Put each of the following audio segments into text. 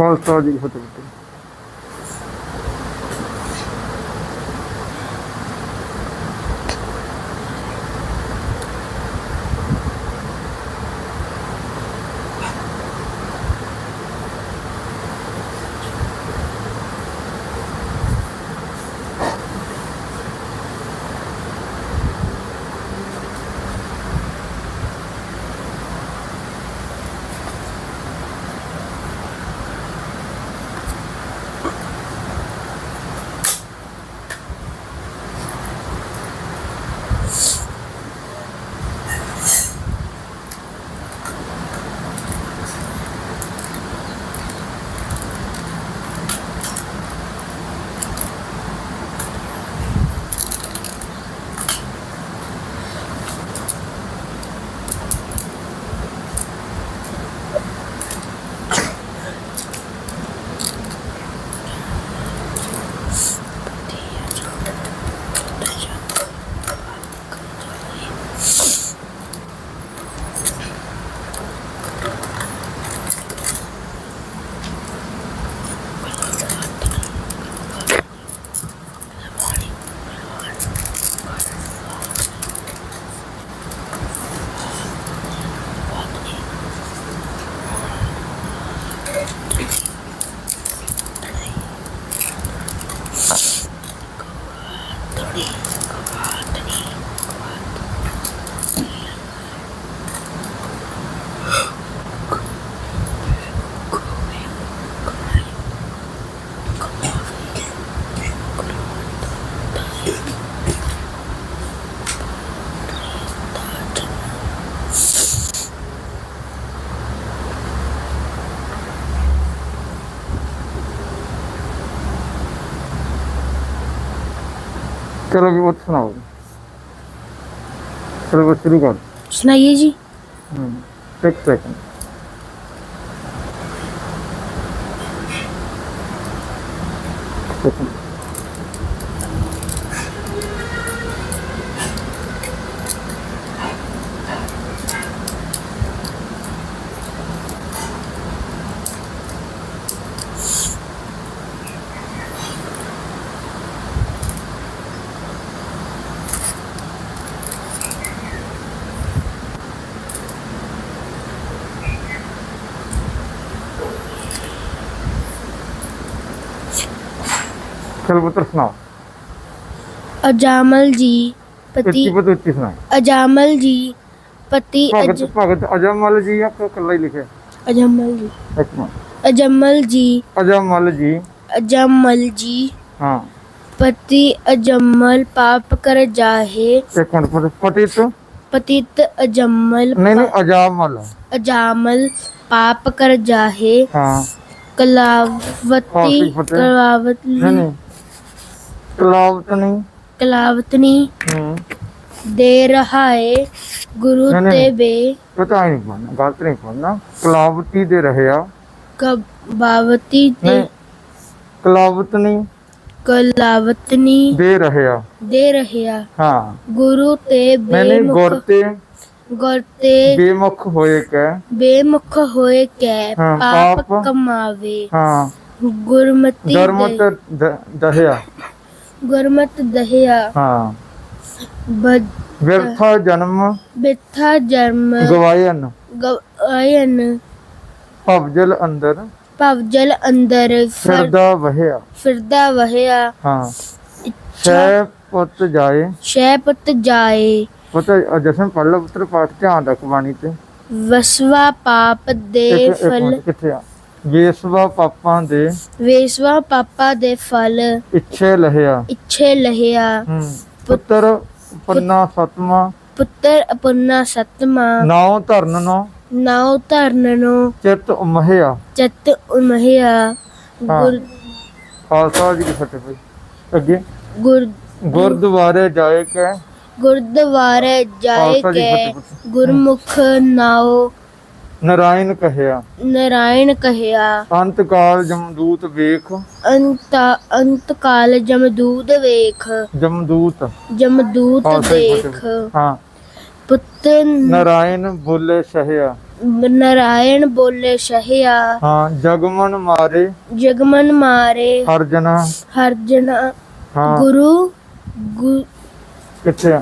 ਖਾਲਸਾ ਜੀ ਫਤਿਹ ਫਤਿਹ ਚਲੋ ਵੀ ਉਹ ਸੁਣਾਓ ਚਲੋ ਬਸ ਸ਼ੁਰੂ ਕਰ ਸੁਣਾਈਏ ਜੀ ਚਲੋ ਪੁੱਤਰ ਸੁਣਾਓ ਅਜਾਮਲ ਜੀ ਪਤੀ ਉੱਚੀ ਪੁੱਤ ਉੱਚੀ ਸੁਣਾਓ ਅਜਾਮਲ ਜੀ ਪਤੀ ਅਜ ਭਗਤ ਅਜਮਲ ਜੀ ਆਪਕੋ ਕੱਲਾ ਹੀ ਲਿਖਿਆ ਅਜਮਲ ਜੀ ਇੱਕ ਮਿੰਟ ਅਜਮਲ ਜੀ ਅਜਮਲ ਜੀ ਅਜਮਲ ਜੀ ਹਾਂ ਪਤੀ ਅਜਮਲ ਪਾਪ ਕਰ ਜਾਹੇ ਇੱਕ ਮਿੰਟ ਪੁੱਤ ਪਤਿਤ ਪਤਿਤ ਅਜਮਲ ਨਹੀਂ ਨਹੀਂ ਅਜਮਲ ਅਜਾਮਲ ਪਾਪ ਕਰ ਜਾਹੇ ਹਾਂ ਕਲਾਵਤੀ ਫਤਿਹ। ਨਹੀਂ ਕਲਾਵਤ ਨਹੀਂ ਕਲਾਵਤਨੀ ਹੂੰ। ਦੇ ਰਹਾਏ ਗੁਰੂ ਨਹੀਂ, ਤੇ ਨਹੀਂ। ਬੇ ਪਤਾ ਨਹੀਂ ਪੜਨਾ ਗਲਤ ਨਹੀਂ ਪੜਨਾ ਕਲਾਵਤੀ ਦੇ ਰਹਿਆ ਕਬਾਵਤੀ ਤੇ ਨਹੀਂ ਕਲਾਵਤ ਨਹੀਂ ਕਲਾਵਤਨੀ ਦੇ ਰਹਿਆ ਦੇ ਰਹਿਆ ਹਾਂ। ਗੁਰੂ ਤੇ ਨਹੀਂ ਗੁਰ ਬੇਮੁਖ ਤੇ। ਗੁਰ ਤੇ ਬੇਮੁਖ ਹੋਏ ਕੈ। ਬੇਮੁਖ ਹੋਏ ਕੈ। ਹਾਂ, ਪਾਪ ਪਾਪ। ਕਮਾਵੇ। ਹਾਂ। ਗੁਰਮਤੀ ਦੇ- ਦ- ਦਹਿਆ ਗੁਰਮਤ ਦਹਿਆ ਹਾਂ। ਬਦ ਵਿਰਥਾ ਜਨਮ ਬਿਥਾ ਜਨਮ ਗਵਾਇਨ। ਗਾਇਨ ਭਵਜਲ ਅੰਦਰ। ਭਵਜਲ ਅੰਦਰ ਫਿਰ- ਫਿਰਦਾ ਵਹਿਆ। ਫਿਰਦਾ ਵਹਿਆ। ਹਾਂ। ਸੈ ਪੁੱਤ ਜਾਏ। ਸ਼ੈ ਪੁੱਤ ਜਾਏ। ਪੁੱਤ ਜਸ਼ਨ ਪੜ ਲਓ ਪੁੱਤਰ ਪਾਠ ਧਿਆਨ ਰੱਖ ਬਾਣੀ ਤੇ। ਵਸਵਾ ਪਾਪ ਦੇ ਫਲ ਕਿੱਥੇ ਆ? ਵੇਸਵਾ ਪਾਪਾਂ ਦੇ ਵੇਸਵਾ ਪਾਪਾ ਦੇ ਫਲ ਇੱਛੇ ਲਹਿਆ। ਇੱਛੇ ਲਹਿਆ। ਹੂੰ। ਪੁੱਤਰ ਪੰਨਾ ਸਤਮਾ। ਪੁੱਤਰ ਅਪੁੰਨਾ ਸਤਮਾ। ਨਾਉ ਧਰਨ ਨੋ ਨਾਉ ਧਰਨਨੋ। ਚਿਤ ਉਮਹਿਆ। ਚਤ ਉਮਹਿਆ। ਗੁਰ ਖਾਲਸਾ ਜੀ ਦੀ ਫਤਿਹ ਭਾਈ। ਅੱਗੇ। ਗੁਰ ਗੁਰਦੁਆਰੇ ਜਾਏ ਕੇ। ਗੁਰਦੁਆਰੇ ਜਾਏ ਖਾਲਸਾ ਜੀ ਕੇ। ਫਤਿਹ ਗੁਰਮੁਖ ਨਾਉ ਨਰਾਇਣ ਕਹਿਆ। ਨਰਾਇਣ ਕਹਿਆ। ਅੰਤ ਕਾਲ ਜਮਦੂਤ ਵੇਖ। ਅੰਤ ਅੰਤ ਕਾਲ ਜਮਦੂਤ ਵੇਖ। ਜਮਦੂਤ। ਜਮਦੂਤ ਫਤਿਹ ਹਾਂ। ਪੁੱਤ ਨਰਾਇਣ ਬੋਲੇ ਸਹਿਆ। ਨਰਾਇਣ ਬੋਲੇ ਸ਼ਹਿਆ। ਹਾਂ ਜਗਮਨ ਮਾਰੇ। ਜਗਮਨ ਮਾਰੇ। ਹਰ ਜਨਾ ਹਰ ਜਨਾ ਹਾਂ। ਗੁਰੂ। ਕਿੱਥੇ?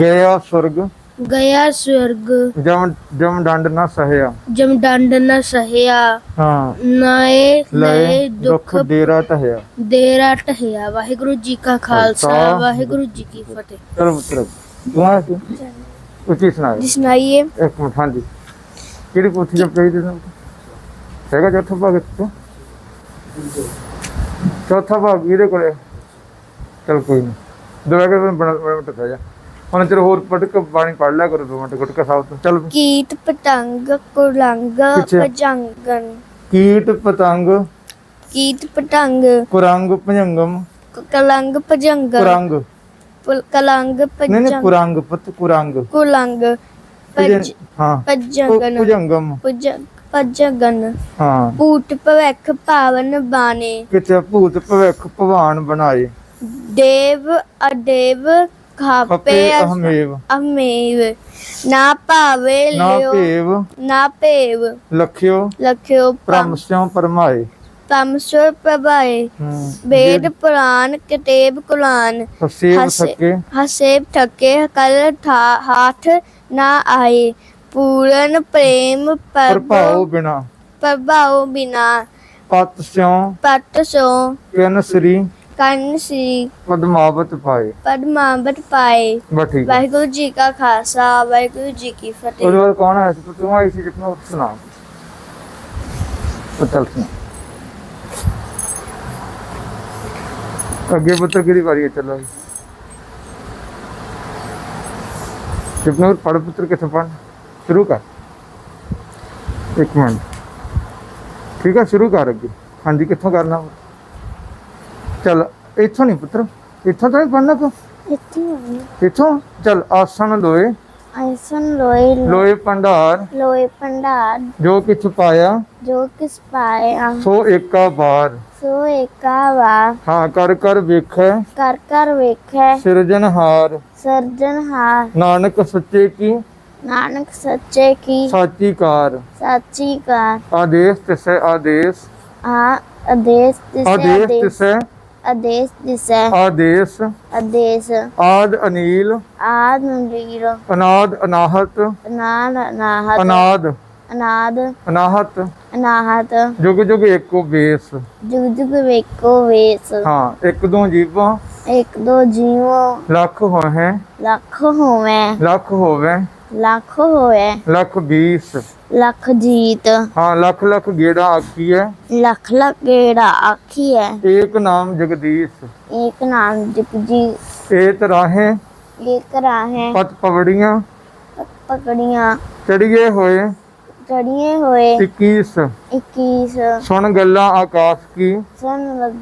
ਗਿਆ ਸੁਰਗ ਗਿਆ ਸਵਰਗ ਜਮ ਜਮ ਡੰਡ ਨਾ ਸਹਿਆ ਜਮ ਡੰਡ ਨ ਸਹਿਆ ਹਾਂ ਨਾਏ ਲਏ ਲਏ ਦੁੱਖ ਦੁੱਖ ਡੇਰਾ ਟਹਿਆ ਦੇਰਾ ਟਹਿਆ ਵਾਹਿਗੁਰੂ ਜੀ ਕਾ ਖਾਲਸਾ ਖਾਲਸਾ। ਵਾਹਿਗੁਰੂ ਜੀ ਕੀ ਫਤਿਹ ਚਲ ਪੁੱਤਰ ਦੁਆ ਸੀ ਉੱਚੀ ਸੁਣਾਏ ਜੀ ਸੁਣਾਈਏ ਇੱਕ ਮਿੰਟ ਹਾਂਜੀ ਕਿਹੜੀ ਪੁੱਥੀ ਜਪ ਚਾਹੀਦੀ ਤੁਹਾਨੂੰ ਹੈਗਾ ਚੌਥਾ ਭਾਗ ਤੋਂ ਚੌਥਾ ਭਾਗ ਇਹਦੇ ਕੋਲੇ ਚਲ ਕੋਈ ਨਹੀਂ ਦੁਆ ਕੇ ਬਣਾ ਬਣਾ ਟਕਾ ਜਾ ਹੁਣ ਚਿਰ ਹੋਰ ਪੜ ਕੇ ਬਾਣੀ ਪੜ ਲਿਆ ਕਰੋ ਦੋ ਮਿੰਟ ਗੁਟਕਾ ਸਾਹਿਬ ਤੋਂ ਚਲ। ਕੀਟ ਪਤੰਗ ਕੁਲੰਗ ਪਿੱਛੇ। ਭਜੰਗਨ ਕੀਟ ਪਤੰਗ। ਕੀਟ ਪਤੰਗ। ਕੁਰੰਗ ਭਜੰਗਮ। ਕਲੰਗ ਭਜੰਗਨ ਕੁਰੰਗ। ਪੁਲ- ਕਲੰਗ ਨਹੀਂ ਨਹੀਂ ਭਜੰਗ। ਕੁਰੰਗ ਪਤ ਕੁਰੰਗ। ਕੁਲੰਗ ਭਜ- ਹਾਂ। ਭਜੰਗਨ। ਭਜੰਗਮ। ਭਜ- ਭਜੰਗਨ। ਹਾਂ। ਭੂਤ ਭਵਿੱਖ ਪਾਵਨ ਬਾਣੇ। ਕਿਤੇ ਭੂਤ ਭਵਿੱਖ ਭਵਾਨ ਬਣਾਏ। ਦੇਵ ਅਦੇਵ ਖਾਪੇ ਪਪੇ ਅਹਮੇਵ ਅਮੇਵ ਨਾ ਭਾਵੇ ਨਾ ਲਿਓ ਭੇਵ। ਨਾ ਭੇਵ। ਲਖਿਓ। ਲਖਿਓ ਪ੍ਰਮਸਿਓ ਪਰਮਾਏ ਪਮਸੁਰ ਪ੍ਰਭਾਏ ਵੇਦ ਪੁਰਾਨ ਕਿਤੇਬ ਕੁਲਾਨ। ਸੇਵ ਹਸੇ- ਸਕੇ ਹਸੇਬ ਠੱਕੇ ਕਲ ਹਾਥ ਨਾ ਆਏ। ਪੂਰਨ ਪ੍ਰੇਮ ਪ੍ਰਭਾਉ ਬਿਨਾ। ਪ੍ਰਭਾਉ ਬਿਨਾ। ਪਤ ਸਿਉ। ਕਿਨ ਸ੍ਰੀ। ਕੰਨ ਸੀ ਪਦਮਾਵਤ ਪਾਏ ਪਦਮਾਵਤ ਪਾਏ ਬਸ ਠੀਕ ਹੈ ਵਾਹਿਗੁਰੂ ਜੀ ਕਾ ਖਾਲਸਾ ਵਾਹਿਗੁਰੂ ਜੀ ਕੀ ਫਤਿਹ ਉਹਦੇ ਬਾਅਦ ਕੌਣ ਆਇਆ ਸੀ ਤੂੰ ਆਈ ਸੀ ਕਿਤਨਾ ਸੁਣਾ ਉਹ ਚੱਲ ਸੁਣਾ ਅੱਗੇ ਪੁੱਤਰ ਕਿਹਦੀ ਵਾਰੀ ਹੈ ਚੱਲੋ ਕਿਤਨਾ ਪੜ ਪੁੱਤਰ ਕਿੱਥੇ ਪੜ ਸ਼ੁਰੂ ਕਰ ਇੱਕ ਮਿੰਟ ਠੀਕ ਹੈ ਸ਼ੁਰੂ ਕਰ ਅੱਗੇ ਹਾਂਜੀ ਕਿੱਥੋਂ ਕਰਨਾ ਚੱਲ ਇੱਥੋਂ ਨਹੀਂ ਪੁੱਤਰ ਇੱਥੋਂ ਤਾਂ ਨਹੀਂ ਪੜਨਾ ਤੂੰ? ਇੱਥੋਂ ਚੱਲ ਆਸਣ ਲੋਏ। ਐਸਨ ਲੋਏ ਲੋਏ ਭੰਡਾਰ। ਲੋਏ ਭੰਡਾਰ। ਜੋ ਕਿਛ ਪਾਇਆ ਜੋ ਕਿਸ ਪਾਇਆ। ਸੋ ਏਕਾ ਬਾਰ ਸੋ ਏਕਾ ਵਾ ਹਾਂ ਕਰ ਕਰ ਵੇਖੈ। ਕਰ ਕਰ ਵੇਖੈ। ਸਿਰਜਨਹਾਰ ਸਰਜਨਹਾਰ ਨਾਨਕ ਸੱਚੇ ਕੀ? ਨਾਨਕ ਸੱਚੇ ਕੀ? ਸਾਚੀ ਕਾਰ। ਸਾਚੀ ਕਾ ਆਦੇਸ਼ ਤਿਸੈ ਆਦੇਸ਼। ਆ ਆਦੇਸ਼ ਦਿਸੈ ਆਦੇਸ਼ ਆਦੇਸ਼। ਤਿਸੈ ਆਦੇਸ਼ ਦਿਸੈ ਆਦੇਸ਼। ਆਦੇਸ਼। ਆਦ ਅਨੀਲ। ਆਦ ਮੰਡੀਰ ਅਨਾਦ ਅਨਾਹਤ। ਅਨਾਦ ਅਨਾਹਤ। ਅਨਾਦ। ਅਨਾਦ। ਅਨਾਹਤ। ਅਨਾਹਤ। ਜੁਗ ਜੁਗ ਏਕੋ ਬੇਸ ਜੁਗ ਜੁਗ ਵੇਖੋ ਵੇਸ। ਹਾਂ ਇੱਕ ਦੋ ਜੀਵਾਂ। ਇੱਕ ਦੋ ਜੀਵੋ। ਲੱਖ ਹੋਵੇ। ਲੱਖ ਹੋਵੇ। ਲੱਖ ਹੋਵੇ। ਲੱਖ 20 ਲੱਖ ਜੀਤ। ਹਾਂ ਲੱਖ ਲੱਖ ਗੇੜਾ ਆਖੀਐ ਲੱਖ ਲੱਖ ਗੇੜਾ ਆਖੀ ਹੈ। ਏਕ ਨਾਮ ਜਗਦੀਸ਼। ਇੱਕ ਨਾਮ ਜਪਜੀ ਏਤ ਰਾਹੇ। ਇੱਕ ਰਾਹੇ। ਪਤ ਪਵੜੀਆਂ। ਪਕੜੀਆਂ ਚੜੀਏ ਹੋਏ। ਚੜੀਏ ਹੋਏ। 21 21 ਸੁਣ ਗੱਲਾਂ ਆਕਾਸ਼ ਕੀ।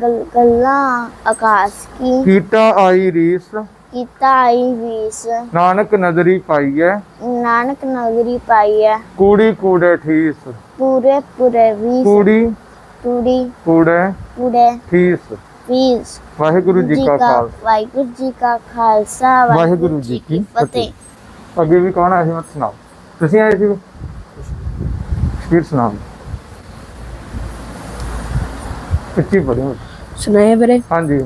ਗਲ ਗੱਲਾਂ ਆਕਾਸ਼ ਕੀ। ਕੀਟਾ ਆਈ ਰੀਸ। ਕੀਤਾ ਆਈ ਵੀਸ ਨਾਨਕ ਨਦਰੀ ਪਾਈਐ ਨਾਨਕ ਨਗਰੀ ਪਾਈਐ ਕੂੜੀ ਕੂੜੇ ਠੀਸ। ਪੂਰੇ ਪੂਰੇ ਵੀਸ ਕੂੜੀ ਪੂਰੀ ਕੂੜੇ ਪੂਰੇ ਠੀਸ। ਵੀਸ ਵਾਹਿਗੁਰੂ ਜੀ ਕਾ ਖਾਲਸਾ। ਵਾਹਿਗੁਰੂ ਜੀ ਕਾ ਖਾਲਸਾ ਵਾਹਿਗੁਰੂ ਜੀ ਕੀ ਫਤਿਹ। ਅੱਗੇ ਵੀ ਕੌਣ ਆਇਆ ਸੀ? ਮਤ ਸੁਣਾਓ। ਤੁਸੀਂ ਆਏ ਸੀ? ਫਿਰ ਸੁਣਾਓ। ਕਿੱਥੇ ਪੜ੍ਹੋ ਸੁਣਾਏ ਵੀਰੇ? ਹਾਂਜੀ।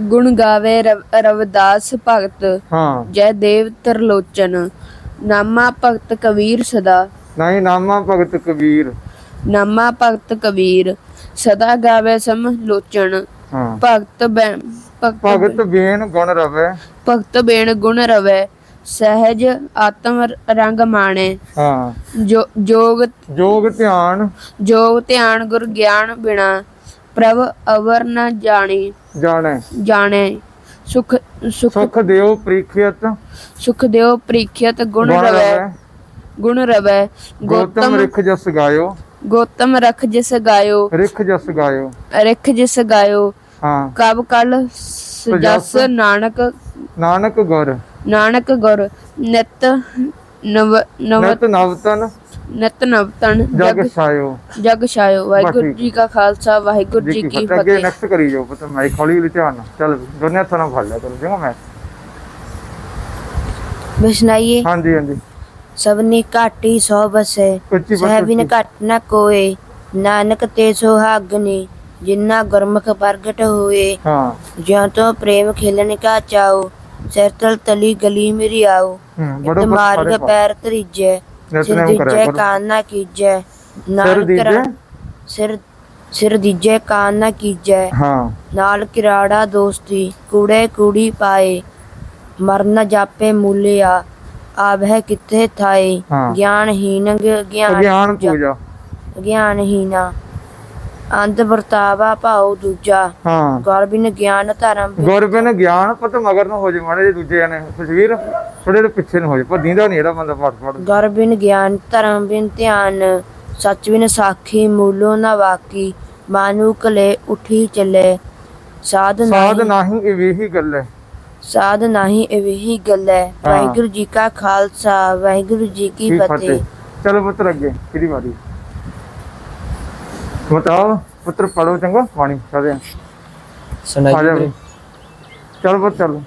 ਗੁਣ ਗਾਵੇ ਰਵ- ਰਵਿਦਾਸ ਭਗਤ। ਹਾਂ। ਜੈ ਦੇਵ ਤਰਲੋਚਨ ਨਾਮਾ ਭਗਤ ਕਬੀਰ ਸਦਾ। ਨਹੀਂ ਨਾਮਾ ਭਗਤ ਕਬੀਰ। ਨਾਮਾ ਭਗਤ ਕਬੀਰ ਸਦਾ ਗਾਵੇ ਸਮ ਲੋਚਨ। ਹਾਂ। ਭਗਤ ਬੈ- ਭਗਤ ਭਗਤ ਬੇਨ ਗੁਣ ਰਵੇ। ਭਗਤ ਬੇਣ ਗੁਣ ਰਵੈ ਸਹਿਜ ਆਤਮ ਰੰਗ ਮਾਣੇ। ਹਾਂ। ਜੋ ਜੋਗ ਜੋਗ ਧਿਆਨ। ਜੋਗ ਧਿਆਨ ਗੁਰ ਗਿਆਨ ਬਿਨਾ। ਪ੍ਰਭ ਅਵਰ ਨ ਜਾਣੀ। ਜਾਣੈ। ਜਾਣੇ। ਸੁਖ ਸੁਖ ਸੁਖ ਦਿਓ ਪ੍ਰੀਖਿਅਤ। ਸੁਖ ਦਿਓ ਪ੍ਰੀਖਿਅਤ ਗੁਣ ਰਵੈ। ਗੁਣ ਰਵੈ। ਗੋਤਮ ਰਿਖ ਜਸ ਗਾਇਓ। ਗੋਤਮ ਰਖ ਜਿਸ ਗਾਇਓ। ਰਿਖ ਜਸ ਗਾਇਓ। ਰਿਖ ਜਿਸ ਗਾਇਓ। ਹਾਂ। ਕਬ ਕਲ ਸਜਸ ਨਾਨਕ ਨਾਨਕ ਗੁਰ। ਨਾਨਕ ਗੁਰ ਨਿਤ ਨਵ ਨਵ ਨਿਤ ਨਵਤਨ ਨਿਤ ਨਵਤਨ ਜਗ ਜਗ ਛਾਇਓ। ਜਗ ਛਾਇਓ। ਵਾਹਿਗੁਰੂ। ਜੀ ਕਾ ਖਾਲਸਾ ਵਾਹਿਗੁਰੂ ਜੀ ਕੀ ਫਤਿਹ। ਅੱਗੇ ਨੈਕਸਟ ਕਰੀ ਜਾਓ ਪਤਾ ਮੈਂ ਹੌਲੀ ਹੌਲੀ ਧਿਆਨ ਚੱਲ ਦੋਨੇ ਹੱਥਾਂ ਨਾਲ ਫੜ ਲਿਆ ਕਰੋ ਜਿਵੇਂ ਮੈਂ। ਬਿਸ਼ਨਾਈਏ ਹਾਂਜੀ ਹਾਂਜੀ। ਸਭਨੀ ਘਾਟੀ ਸੋ ਬਸੇ ਉੱਚੀ ਸਹਿ ਬਿਨ ਬੱਤ ਘਟ ਨ ਕੋਏ ਨਾਨਕ ਤੇ ਸੁਹਾਗਨੀ ਜਿਨ੍ਹਾਂ ਗੁਰਮੁਖ ਪ੍ਰਗਟ ਹੋਏ। ਹਾਂ। ਜਿਉ ਤੋ ਪ੍ਰੇਮ ਖੇਲਣ ਕਾ ਚਾਓ ਸਿਰ ਤਲ ਤਲੀ ਗਲੀ ਮੇਰੀ ਆਓ। ਹੂੰ ਬੜੋ ਇਤ ਮਾਰਗ ਪੈਰ ਤਰੀਜੈ ਨਿਤਨੇਮ ਕਰਿਆ ਦੀਜੈ ਕਰੋ। ਕਾਨ ਨਾ ਕੀਜੈ ਸਿਰ ਨਾਲ ਦੀਜੈ? ਕਿਰਾ- ਸਿਰ ਸਿਰ ਦੀਜੈ ਕਾਨ ਨਾ ਕੀਜੈ। ਹਾਂ। ਨਾਲ ਕਿਰਾੜਾ ਦੋਸਤੀ ਕੂੜੇ ਕੂੜੀ ਪਾਏ ਮਰਨ ਜਾਪੇ ਮੂਲਿਆ ਆਵਹਿ ਕਿੱਥੇ ਥਾਏ ਹਾਂ। ਗਿਆਨਹੀਨ ਗਿਆਨ ਅਗਿਆਨ ਪੂਜਾ। ਗਿਆਨਹੀਨਾ ਅੰਧ ਵਰਤਾਵਾ ਭਾਉ ਦੂਜਾ। ਹਾਂ। ਗੁਰ ਬਿਨ ਗਿਆਨ ਧਰਮ ਗੁਰਬਿਨ ਗਿਆਨ ਪਤ ਮਗਰ ਨੂੰ ਹੋ ਜੇ ਮਾੜੇ ਜਿਹੇ ਦੂਜੇ ਨੇ ਤਸਵੀਰ ਥੋੜੇ ਜਿਹੇ ਪਿੱਛੇ ਨੂੰ ਹੋ ਜੇ। ਪਰ ਦੀਂਦਾ ਨਹੀਂ ਇਹਦਾ ਬੰਦਾ ਪੜ ਪੜ ਗੁਰ ਬਿਨ ਗਿਆਨ ਧਰਮ ਬਿਨ ਧਿਆਨ। ਸੱਚ ਬਿਨ ਸਾਖੀ ਮੂਲੋ ਨਾ ਵਾਕੀ। ਮਾਨੂ ਕਲੇ ਉਠੀ ਚੱਲੇ। ਸਾਧ ਸਾਧ ਨਹੀਂ ਨਹੀਂ ਇਹ ਵੀ ਹੀ ਗੱਲ ਹੈ। ਸਾਧ ਨਹੀਂ ਇਹ ਹੀ ਗੱਲ ਹੈ। ਵਾਹਿਗੁਰੂ ਜੀ ਕਾ ਖਾਲਸਾ ਵਾਹਿਗੁਰੂ ਜੀ ਕੀ ਫਤਿਹ। ਚਲੋ ਪੁੱਤਰ ਅੱਗੇ ਕਿਹਦੀ ਵਾਰੀ। ਬਤਾਓ ਪੁੱਤਰ ਪੜੋ ਚੰਗਾ ਬਾਣੀ ਕਰਦੇ ਆ ਸੁਣਾਈ ਜਾ। ਚਲ ਪੁੱਤ ਚੱਲ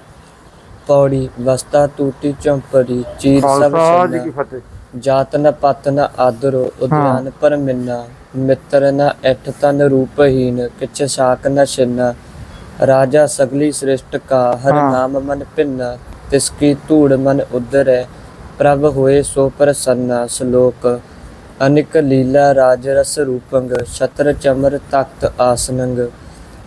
ਪੌੜੀ ਵਸਤਾ ਟੂਟੀ ਚੰਪੜੀ ਚੀਰ ਸਭ ਖਾਲਸਾ ਜੀ ਸੁਨਾ ਕੀ ਫਤਿਹ ਜਾਤ ਨ ਪਤ ਨ ਆਦਰੋ ਉਦਿਆਨ ਪਰ ਮਿੰਨਾ ਮਿੱਤਰ ਨ ਐਠ ਤਨ ਰੂਪਹੀਨ ਕਿਛ ਸਾਕ ਨ ਛਿਨ ਰਾਜਾ ਸਗਲੀ ਸ੍ਰਿਸ਼ਟ ਕਾ ਹਰ। ਨਾਮ ਮਨ ਭਿੰਨਾ ਤਿਸ ਕੀ ਧੂੜ ਮਨ ਉਦਰੈ ਪ੍ਰਭ ਹੋਏ ਸੋ ਪ੍ਰਸੰਨਾ ਸ਼ਲੋਕ ਅਨਿਕ ਲੀਲਾ ਰਾਜ ਰਸ ਰੂਪੰਗ ਛਤਰ ਚਮਰ ਤਖਤ ਆਸਨੰਗ।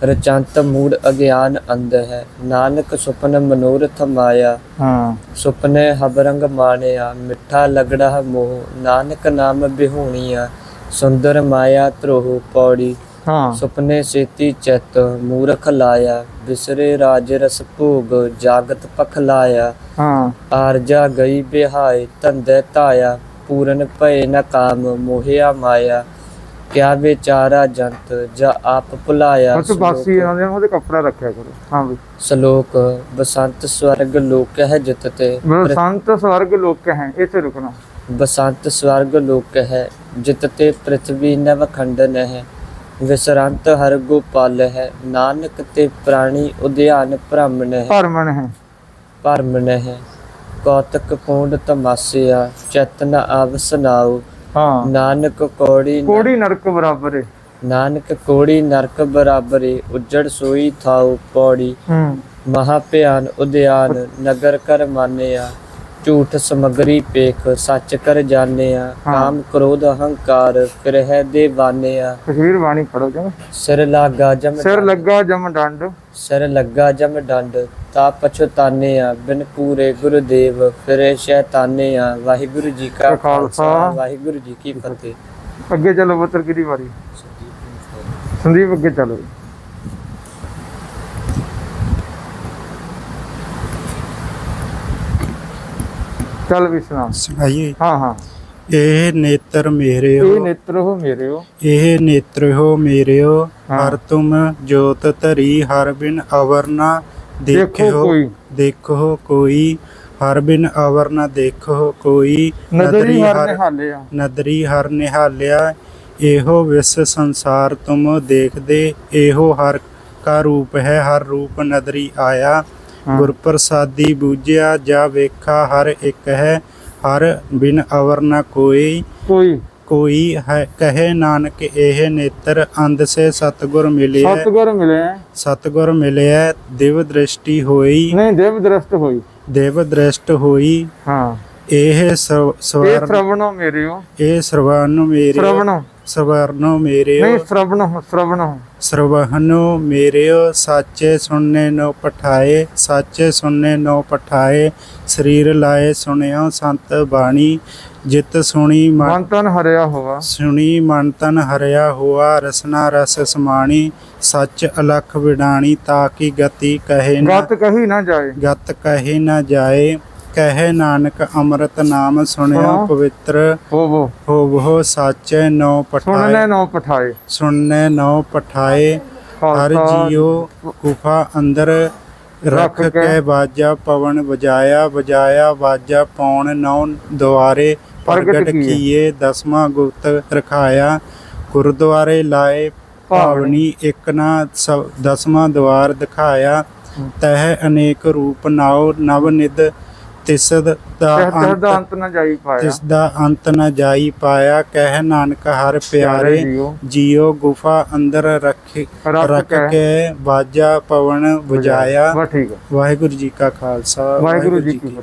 ਰਚੰਤ ਮੂੜ ਅਗਿਆਨ ਅੰਧ ਹੈ। ਨਾਨਕ ਸੁਪਨ ਮਨੋਰਥ ਮਾਇਆ ਹਾਂ। ਸੁਪਨੇ ਹਬਰੰਗ ਮਾਣਿਆ। ਮਿੱਠਾ ਲਗੜਾ ਮੋਹ। ਨਾਨਕ ਨਾਮ ਬਿਹੂਣੀਆ। ਸੁੰਦਰ ਮਾਇਆ ਧਰੋਹ ਪੌੜੀ। ਹਾਂ। ਸੁਪਨੇ ਸੇਤੀ ਚਿਤ ਮੂਰਖ ਲਾਇਆ। ਬਿਸਰੇ ਰਾਜ ਰਸ ਭੋਗ ਜਾਗਤ ਪਖ ਲਾਇਆ। ਹਾਂ। ਆਰਜਾ ਗਈ ਬਿਹਾਏ ਧੰਦੇ ਧਾਇਆ। ਪੂਰਨ ਭਏ ਨ ਕਾਮ ਮੋਹਿਆ ਮਾਇਆ ਕਿਆ ਵਿਚਾਰਾ ਜੰਤ ਜਾ ਆਪ ਭੁਲਾਇਆ ਬਸ ਬਾਸੀ ਇਹਨਾਂ ਦੇ ਉਹਦੇ ਕੱਪੜਾ ਰੱਖਿਆ ਕਰੋ। ਹਾਂ ਵੀ। ਸ਼ਲੋਕ ਬਸੰਤ ਸਵਰਗ ਲੋਕ ਹੈ ਜਿਤ ਤੇ। ਬਸ ਸੰਤ ਸਵਰਗ ਲੋਕ ਹੈ ਇੱਥੇ ਰੁਕਣਾ। ਬਸੰਤ ਸਵਰਗ ਲੋਕ ਹੈ ਜਿਤ ਤੇ ਪ੍ਰਥਵੀ ਨਵ ਖੰਡਨ ਹੈ। ਵਿਸਰੰਤ ਹਰ ਗੋਪਾਲ ਹੈ ਨਾਨਕ ਤੇ ਪ੍ਰਾਣੀ ਉਦਿਆਨ ਭ੍ਰਮਣ ਹੈ। ਭਰਮਨ ਹੈ। ਭਰਮਣ ਹੈ। ਕੌਤਕ ਪੂੰਡ ਤਮਾਸਿਆ ਚਤਨ ਆਵ ਸੁਨਾਓ ਹਾਂ। ਨਾਨਕ ਕੋੜੀ ਕੋੜੀ ਨਰਕ ਬਰਾਬਰ। ਹੈ ਨਾਨਕ ਕੋੜੀ ਨਰਕ ਬਰਾਬਰੇ ਉਜੜ ਸੋਈ ਥਾਉ ਪੌੜੀ। ਹੂੰ। ਮਹਾ ਭਿਆਨ ਉਦਿਆਨ ਨਗਰ ਕਰ ਮਾਨਿਆ। ਝੂਠ ਸਮਗਰੀ ਪੇਖ ਸੱਚ ਕਰ ਜਾਣਿਆ। ਕਾਮ ਕ੍ਰੋਧ ਅਹੰਕਾਰ ਫਿਰਹਿ ਦੇ ਬਾਨਿਆ ਤਸਵੀਰ ਬਾਣੀ ਪੜੋ ਚੰਗਾ ਸਿਰ ਲਾਗਾ ਜਮ ਸਿਰ ਲੱਗਾ ਜਮ ਡੰਡ। ਸਿਰ ਲੱਗਾ ਜਮ ਡੰਡ। ਤਾ ਪਛਤਾਨਿਆ ਬਿਨ ਪੂਰੇ ਗੁਰਦੇਵ ਫਿਰੇ ਸ਼ੈਤਾਨਿਆ। ਵਾਹਿਗੁਰੂ ਜੀ ਕਾ ਖਾਲਸਾ, ਖਾਲਸਾ ਵਾਹਿਗੁਰੂ ਜੀ ਕੀ ਫਤਿਹ। ਅੱਗੇ ਚਲੋ ਪੁੱਤਰ ਕਿਹਦੀ ਵਾਰੀ? ਸੰਦੀਪ ਅੱਗੇ ਚਲੋ। ਚੱਲ ਵੀ ਸੁਣਾ। ਸੁਣਾਈਏ। ਹਾਂ ਹਾਂ। ਇਹ ਨੇਤਰ ਮੇਰਿਓ। ਇਹ ਨੇਤਰ ਹੋ ਮੇਰੇ ਹੋ ਇਹ ਨੇਤਰ ਹੋ ਮੇਰਿਓ। ਹਾਂ। ਹਰ ਤੁਮ ਜੋਤ ਧਰੀ ਹਰ ਬਿਨ ਅਵਰ ਨਾ ਦੇਖੋ ਕੋਈ। ਦੇਖੋ ਕੋਈ। ਹਰ ਬਿਨ ਅਵਰ ਨਾ ਦੇਖੋ ਕੋਈ। ਨਦਰੀ ਹਰ ਨਿਹਾਲੇ ਆ ਨਦਰੀ ਹਰ ਨਿਹਾਲਿਆ। ਇਹੋ ਵਿਸ ਸੰਸਾਰ ਤੁਮ ਦੇਖਦੇ। ਇਹੋ ਹਰ ਕਾ ਰੂਪ ਹੈ ਹਰ ਰੂਪ ਨਦਰੀ ਆਇਆ। ਹਾਂ। ਗੁਰ ਪ੍ਰਸਾਦੀ ਬੂਝਿਆ ਜਾ ਵੇਖਾ ਹਰ ਇੱਕ ਹੈ ਹਰ ਬਿਨ ਅਵਰ ਨਾ ਕੋਈ। ਕੋਈ। ਕੋਈ ਹੈ ਕਹੇ ਨਾਨਕ ਇਹ ਨੇਤਰ ਅੰਧ ਸੇ ਸਤਗੁਰ ਮਿਲਿਆ ਸਤਗੁਰ ਮਿਲੇ ਸਤਗੁਰ ਮਿਲਿਆ ਦਿਵ ਦ੍ਰਿਸ਼ਟੀ ਹੋਈ। ਨਹੀਂ ਦੇਵ ਦਰਸਤ ਹੋਈ। ਦੇਵ ਦ੍ਰਿਸ਼ਟ ਹੋਈ। ਹਾਂ। ਇਹ ਸ਼ਰਵਣੋ ਮੇਰੇ ਹੋ ਇਹ ਸਰਵਨ ਮੇਰੀ ਸ਼ਰਵਣੋ। ਸਵਰਨੋ ਮੇਰਿਓ। ਨਹੀਂ ਸ਼ਰਵਣ ਸ਼ਰਵਣ ਸਰਵਹਨੋ ਮੇਰਿਓ ਸਾਚੇ ਸੁਣਨੇ ਨੋ ਪਠਾਏ ਸਾਚੇ ਸੁਣਨੇ ਨੋ ਪਠਾਏ। ਸਰੀਰ ਲਾਏ ਸੁਣਿਓ ਸੰਤ ਬਾਣੀ ਜਿਤ ਸੁਣੀ ਮਨ ਮਨ ਤਨ ਹਰਿਆ ਹੋਵਾ ਸੁਣੀ ਮਨ ਤਨ ਹਰਿਆ ਹੋਆ ਰਸਨਾ ਰਸ ਸਮਾਣੀ। ਸੱਚ ਅਲਖ ਵਿਡਾਣੀ ਤਾਂ ਕੀ ਗਤੀ ਕਹੇ ਨਾ ਗਤ ਕਹੀ ਨਾ ਜਾਏ। ਗਤ ਕਹੇ ਨਾ ਜਾਏ। ਕਹੇ ਨਾਨਕ ਅੰਮ੍ਰਿਤ ਨਾਮ ਸੁਣਿਓ ਸੁਣੋ। ਪਵਿੱਤਰ ਹੋਵੋ ਹੋਵੋ ਸਾਚੇ ਨੋ ਸੁਣਨੇ ਪਠਾਏ ਨੋ ਪਠਾਏ ਸੁਣਨੇ ਨੋ ਪਠਾਏ ਹਰ ਖਾਲਸਾ ਜੀਉ ਗੁਫਾ ਅੰਦਰ ਰੱਖ ਰੱਖ ਕੇ ਕੇ ਬਾਜਾ ਪਵਨ ਵਜਾਇਆ ਵਜਾਇਆ ਬਾਜਾ ਪੌਣ ਨੌ ਦੁਆਰੇ ਪ੍ਰਗਟ ਪ੍ਰਗਟ ਕੀਏ। ਕੀਏ ਦਸਵਾਂ ਗੁਪਤ ਰਖਾਇਆ ਗੁਰਦੁਆਰੇ ਲਾਏ ਭਾਵਨੀ ਇੱਕ ਨਾ ਸਭ ਦਸਵਾਂ ਦਵਾਰ ਦਿਖਾਇਆ ਤਹ ਅਨੇਕ ਰੂਪ ਨਾਉ ਨਵ ਨਿਦ ਤਿਸ ਦਾ ਅੰਤ ਨਾ ਜਾਈ ਪਾਇਆ। ਤਿਸ ਦਾ ਅੰਤ ਨਾ ਜਾਈ ਪਾਇਆ। ਕਹਿ ਨਾਨਕ ਹਰ ਪਿਆਰੇ ਜੀਓ। ਗੁਫਾ ਅੰਦਰ ਰੱਖੇ ਰੱਖ ਕੇ ਬਾਜਾ ਪਵਨ ਵਜਾਇਆ। ਵਾਹਿਗੁਰੂ ਜੀ ਕਾ ਖਾਲਸਾ। ਵਾਹਿਗੁਰੂ ਜੀ ਕੀ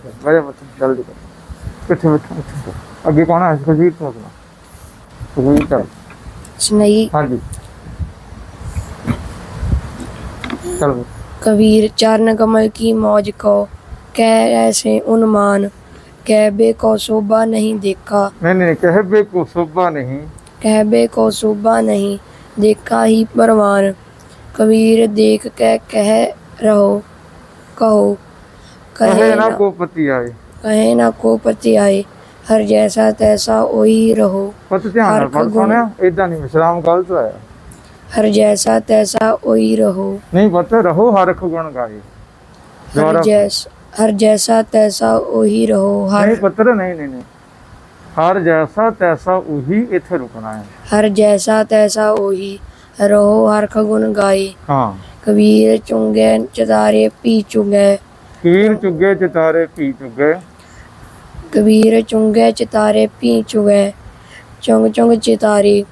ਕਬੀਰ ਚਰਨ ਕਮਲ ਕੀ ਮੌਜ ਕੋ कह ऐसे उन्मान कहबे को शोभा नहीं देखा ਨਹੀਂ ਨਹੀਂ ਕਹੇ ਬੇ ਕੋ ਸੋਭਾ ਨਹੀਂ कहबे को शोभा नहीं देखा ही परवान कबीर देख के कह रहो कहो ਕਹੇ कहे ਨਾ ना ਕੋ ਪਤੀ ਆਏ कहे ना को पति आए हर जैसा तैसा वही रहो ਪਤ ਧਿਆਨ ਨਾਲ ਹਰ ਪੜ ਗੁਣ- ਸੁਣਿਆ ਇਦਾਂ ਨਹੀਂ ਵਿਸ਼ਰਾਮ ਗਲਤ ਆਇਆ हर जैसा तैसा वही रहो ਨਹੀਂ ਪਤਾ ਰਹੋ ਹਰਖ ਗੁਣ ਗਾਏ हर ਦੁਬਾਰਾ ਹਰ ਜੈਸਾ ਤੈਸਾ ਉਹੀ ਰਹੋ ਹਰ ਨਹੀਂ ਪੁੱਤਰ ਨਹੀਂ ਨਹੀਂ ਨਹੀਂ। ਹਰ ਜੈਸਾ ਤੈਸਾ ਉਹੀ ਇੱਥੇ ਰੁਕਣਾ ਹੈ। ਹਰ ਜੈਸਾ ਤੈਸਾ ਉਹੀ ਰਹੋ ਹਰ ਖਗੁਣ ਗਾਈ ਹਾਂ। ਕਬੀਰ ਚੁੰਗੇ ਚਤਾਰੇ ਪੀ ਚੁੰਗੇ। ਕਬੀਰ ਚੁੱਗੇ ਚਤਾਰੇ ਪੀ ਚੁੱਗੇ। ਕਬੀਰ ਚੁੰਗੇ ਚਤਾਰੇ ਪੀ ਚੁਗੇ। ਚੁੰਗ ਚੁੰਗ ਚਤਾਰੀ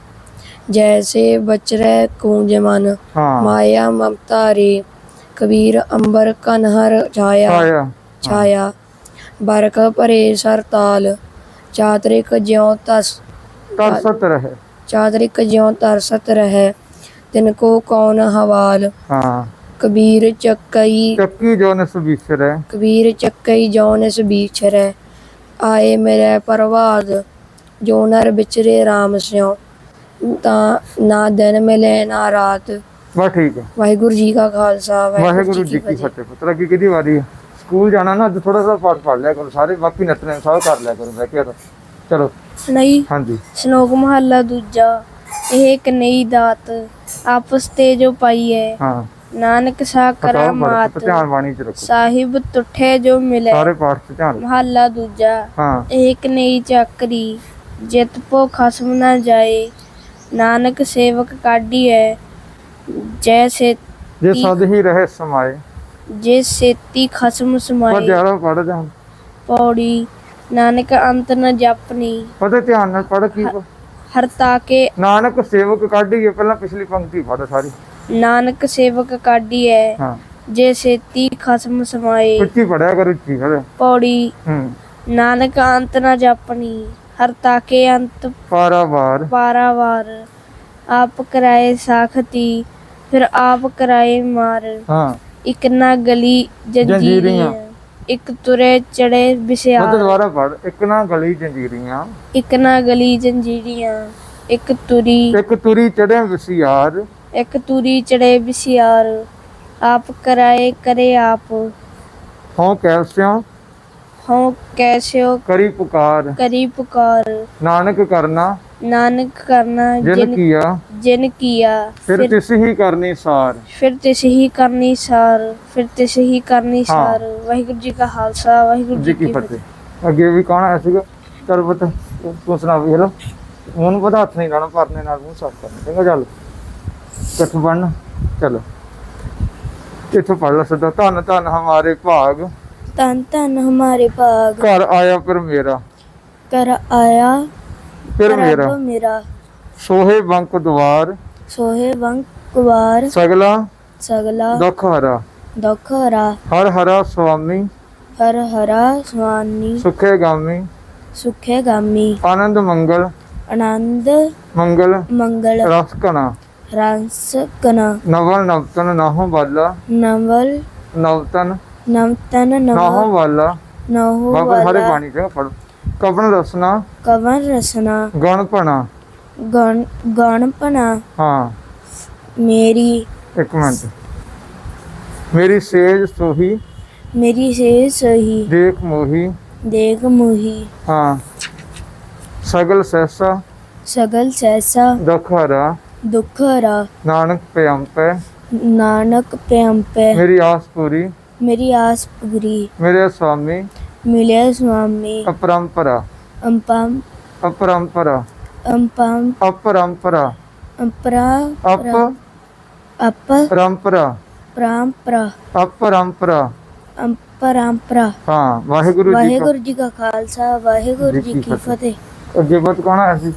ਜੈਸੇ ਬਚਰੇ ਕੂੰਜ ਮਨ। ਮਾਇਆ ਮਮਤਾ ਰੇ ਕਬੀਰ ਅੰਬਰ ਕਨਹਰ ਛਾਇਆ ਛਾਇਆ। ਬਰਕ ਭਰੇ ਸਰ ਚਾਤਰਿਕ ਜਿਉ ਤਸ ਤਰਸਤ ਰਹੇ। ਚਾਤਰਿਕ ਜਿਉ ਤਰਸਤ ਰਹੇ। ਤਿਨ ਕੋ ਕੌਣ ਹਵਾਲ? ਕਬੀਰ ਚੱਕਈ ਚੱਕੀ ਜੋ ਨਸ ਵਿਸਰ ਕਬੀਰ ਚੱਕਈ ਜੋਨਿਸ ਵਿਚਰੈ ਆਏ ਮੇਰੇ ਪਰਵਾਦ ਜੋ ਨਰ ਵਿਚਰੇ ਰਾਮ ਸਿਉ। ਤਾਂ ਨਾ ਦਿਨ ਮਿਲੇ ਨਾ ਰਾਤ। ਬਸ ਠੀਕ ਹੈ ਵਾਹਿਗੁਰੂ ਜੀ ਕਾ ਖਾਲਸਾ ਵਾਹਿਗੁਰੂ ਜੀ ਕੀ ਫਤਿਹ। ਪੁੱਤਰ ਅੱਗੇ ਕਿਹਦੀ ਵਾਰੀ ਹੈ ਸਕੂਲ ਜਾਣਾ ਨਾ ਅੱਜ ਥੋੜਾ ਜਿਹਾ ਪਾਠ ਪੜ ਲਿਆ ਕਰੋ। ਸਾਰੇ ਬਾਕੀ ਨਤਨੇ ਸਭ ਕਰ ਲਿਆ ਕਰੋ ਬਹਿ ਕੇ ਚਲੋ। ਨਹੀਂ ਹਾਂਜੀ। ਸ਼ਲੋਕ ਮਹੱਲਾ ਦੂਜਾ ਇਹ ਇੱਕ ਨਈ ਦਾਤ ਆਪਸ ਤੇ ਜੋ ਪਾਈ ਹੈ। ਹਾਂ ਨਾਨਕ ਸਾ ਪੜ ਧਿਆਨ ਬਾਣੀ ਚ ਰੱਖੋ। ਸਾਹਿਬ ਤੁਠੇ ਜੋ ਮਿਲੇ। ਸਾਰੇ ਪਾਠ ਚ ਧਿਆਨ। ਮਹੱਲਾ ਦੂਜਾ ਹਾਂ। ਇਹ ਇੱਕ ਨਈ ਚੱਕਰੀ ਜਿਤ ਪੋ ਖਸਮ ਨਾ ਜਾਏ। ਨਾਨਕ ਸੇਵਕ ਕਾਢੀ ਹੈ ਜੈਸੇ ਜੇ ਸਦ ਹੀ ਰਹੇ ਸਮਾਏ ਜੇ ਸੇਤੀ ਖਸਮ ਪਰ ਸਮਾਏ ਜ਼ਿਆਦਾ ਪੜ ਜਾ ਪੌੜੀ ਨਾਨਕ ਅੰਤ ਨ ਜਪਨੀ ਪਤਾ ਧਿਆਨ ਨਾਲ ਪੜ ਕੀ ਹਰ ਤਾਕੇ ਨਾਨਕ ਸੇਵਕ ਕਾਢੀਏ ਪਹਿਲਾਂ ਪਿਛਲੀ ਪੰਕਤੀ ਪੜ ਸਾਰੀ ਨਾਨਕ ਸੇਵਕ ਕਾਢੀ ਹੈ ਹਾਂ ਜੇ ਸੇਤੀ ਖਸਮ ਸਮਾਏ ਉੱਚੀ ਪੜਿਆ ਕਰ ਉੱਚੀ ਫਿਰ ਪੌੜੀ ਹੂੰ ਨਾਨਕ ਅੰਤ ਨਾ ਜਾਪਣੀ ਹਰ ਤਾਕੇ ਅੰਤ ਪਾਰਾਵਾਰ ਪਾਰਾਵਾਰ ਆਪ ਕਰਾਏ ਸਾਖਤੀ ਫਿਰ ਆਪ ਕਰਾਏ ਮਾਰ। ਹਾਂ। ਇਕ ਨਾ ਗਲੀ ਜੰਜੀਰੀਆਂ। ਇੱਕ ਤੁਰੇ ਚੜੇ ਉਹ ਵਿਸਿਆਰ ਦੁਬਾਰਾ ਪੜ ਇੱਕ ਨਾ ਗਲੀ ਜੰਜੀਰੀਆਂ। ਇੱਕ ਨਾ ਗਲੀ ਜੰਜੀਰੀਆਂ। ਇੱਕ ਤੁਰੀ। ਇੱਕ ਤੁਰੀ ਚੜਿਆ ਵਸਿਆਰ ਇੱਕ ਤੁਰੀ ਚੜੇ ਵਿਸਿਆਰ ਆਪ ਕਰਾਏ ਕਰੇ ਆਪ। ਹਉ ਕੈਸਿਓ ਹਉ ਕੈਸਿਓ ਕਰੀ ਪੁਕਾਰ। ਕਰੀ ਪੁਕਾਰ। ਨਾਨਕ ਕਰਨਾ। ਨਾਨਕ ਕਰਨਾ ਜਿਨ ਕੀਆ। ਜਿਨ ਕੀਆ। ਫਿਰ ਤਿਸ ਹੀ ਕਰਨੀ ਸਾਰ। ਫਿਰ ਤਿਸ ਹੀ ਕਰਨੀ ਸਾਰ। ਫਿਰ ਤਿਸ ਹੀ ਕਰਨੀ ਸਾਰ। ਵਾਹਿਗੁਰੂ ਜੀ ਕਾ ਖਾਲਸਾ ਵਾਹਿਗੁਰੂ ਜੀ ਕੀ ਫਤਿਹ। ਅੱਗੇ ਵੀ ਕੌਣ ਆਇਆ ਸੀਗਾ? ਚਲ ਪਤਾ ਤੂੰ ਸੁਣਾ ਵੀ ਹਲੋ। ਉਹਨੂੰ ਪਤਾ ਹੱਥ ਨਹੀਂ ਲਾਣਾ ਪਰਨੇ ਨਾਲ ਮੂੰਹ ਸਾਫ਼ ਕਰਨਾ। ਚੰਗਾ ਚੱਲ। ਕਿੱਥੋਂ ਪੜਨਾ ਚਲੋ। ਇੱਥੋਂ ਪੜ ਲਾ ਸਦਾ ਧੰਨ ਧੰਨ ਹਮਾਰੇ ਭਾਗ। ਤਨ ਤਨ ਹਮਾਰੇ ਭਾਗ। ਘਰ ਆਇਆ ਪਰ ਮੇਰਾ। ਕਰ ਆਇਆ ਫਿਰ ਮੇਰਾ ਰੱਬ ਮੇਰਾ। ਸੋਹੇ ਬੰਕ ਦਵਾਰ। ਸੋਹੇ ਵੰਕਵਾਰ ਸਗਲਾ ਸਗਲਾ ਦੁੱਖ ਹਰਾ। ਦੁਖ ਹਰਾ। ਹਰ ਹਰਾ ਸੁਆਮੀ। ਹਰ ਹਰਾ ਸਵਾਨੀ ਸੁਖੇ ਗਾਮੀ। ਸੁਖੇ ਗਾਮੀ। ਆਨੰਦ ਮੰਗਲ। ਆਨੰਦ ਮੰਗਲ। ਮੰਗਲ। ਰਸ ਕਣਾ ਰਸ ਕਨਾ ਨਵਲ ਨਵਤਨ ਨਾਹੋਂ ਵਾਲਾ ਨਵਲ ਨਵਤਨ ਨਵਤਨ ਨਾਹੋਂ ਨਵ ਵਾਲਾ। ਨਹੁ ਬਾਬਾ ਹਰੇ ਵਾਲਾ। ਬਾਣੀ ਚ ਪੜ ਕਪਨ ਰਸਨਾ? ਕਵਨ ਰਸਨਾ? ਗਣ ਭਣਾ। ਗਣ ਗਣਪਨਾ ਹਾਂ। ਮੇਰੀ ਇੱਕ ਮਿੰਟ। ਮੇਰੀ ਸੇਜ ਸੋਹੀ। ਮੇਰੀ ਸੇ ਸਹੀ। ਦੇਖ ਮੋਹੀ। ਦੇਖ ਮੁਹੀ। ਹਾਂ। ਸਗਲ ਸੈਸਾ ਸਗਲ ਸੈਸਾ ਦਖਰਾ ਦੁਖ ਰਾ ਨਾਨਕ ਪਿਆੰਪੈ ਨਾਨਕ ਪ੍ਰੇਮ ਪੈ ਮੇਰੀ ਆਸ ਪੂਰੀ। ਮੇਰੀ ਆਸ ਪੂਰੀ। ਮੇਰੇ ਸੁਆਮੀ। ਮਿਲੇ ਸੁਆਮੀ। ਅਪਰੰਪਰਾ। ਅੰਪਮ। ਅਪਰੰਪਰਾ। ਅੰਪਮ। ਅਪਰੰਪਰਾ। ਅੰਪਰਾ। ਅਪ। ਅਪ ਪਰੰਪਰਾ। ਪਰੰਪਰਾ ਅਪਰੰਪਰਾ। ਅੰਪਰੰਪਰਾ। ਹਾਂ ਵਾਹਿਗੁਰੂ ਜੀ ਕਾ ਵਾਹਿਗੁਰੂ ਜੀ ਕਾ ਖਾਲਸਾ ਵਾਹਿਗੁਰੂ ਜੀ ਕੀ ਫਤਿਹ। ਅੱਗੇ ਬਤ ਕੌਣ ਆਇਆ ਸੀ?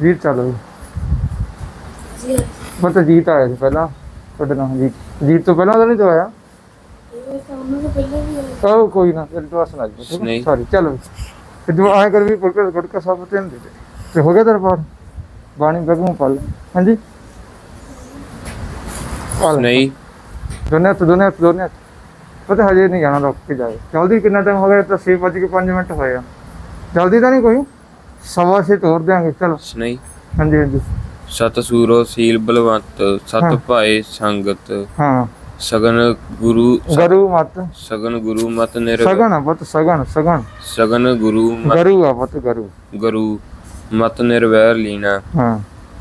ਜੀਤ ਚੱਲੋ ਬਤ ਜੀਤ ਆਇਆ ਸੀ ਪਹਿਲਾਂ। ਤੁਹਾਡੇ ਨਾਲ ਜੀਤ। ਜੀਤ ਤੋਂ ਪਹਿਲਾਂ ਤਾਂ ਨਹੀਂ ਜੋ ਆਇਆ? ਉਹ ਕੋਈ ਨਾ ਤੇਰੇ ਤੋਂ ਸੁਣਾ ਜੀ ਨਹੀਂ। ਸੌਰੀ ਚਲੋ ਤੇ ਜੋ ਆਇਆ ਕਰ ਵੀ ਪੁਰਕਰ ਗੁਟਕਾ ਸਭ ਤੇ ਦੇ ਦੇ ਤੇ ਹੋ ਗਿਆ ਦਰਬਾਰ? ਬਾਣੀ ਬਗੂ ਪਲ। ਹਾਂਜੀ? ਪਲ। ਨਹੀਂ। ਦੋਨੇ ਹੱਥ ਦੋਨੇ ਹੱਥ ਦੋਨੇ ਹੱਥ। ਪਤਾ ਹਜੇ ਨਹੀਂ ਜਾਣਾ ਰੁਕ ਕੇ ਜਾਏ ਜਲਦੀ ਕਿੰਨਾ ਟਾਈਮ ਹੋ ਗਿਆ? ਤਾਂ 6 ਵਜੇ ਕੇ 5 ਮਿੰਟ ਹੋਏ ਆ। ਜਲਦੀ ਤਾਂ ਨਹੀਂ ਕੋਈ? ਸਵਾ ਛੇ ਤੋਰ ਦਿਆਂਗੇ ਚਲੋ। ਨਹੀਂ। ਹਾਂਜੀ ਹਾਂਜੀ। ਸਤ ਸੂਰੋ ਸੀਲ ਬਲਵੰਤ ਹਾਂ। ਸਤ ਭਾਏ ਸੰਗਤ। ਹਾਂ। ਸਗਨ ਗੁਰੂ ਗਰੂ ਮਤ। ਸਗਨ ਗੁਰੂ ਮਤ ਨਿਰ ਸਗਨ ਪੁੱਤ ਸਗਨ ਸਗਨ। ਸਗਨ ਗੁਰੂ ਮਤ ਗਰੂ ਆ ਪੁੱਤ ਗਰੂ। ਗੁਰੂ ਮਤ ਨਿਰਵੈਰ ਲੀਨਾ। ਹਾਂ।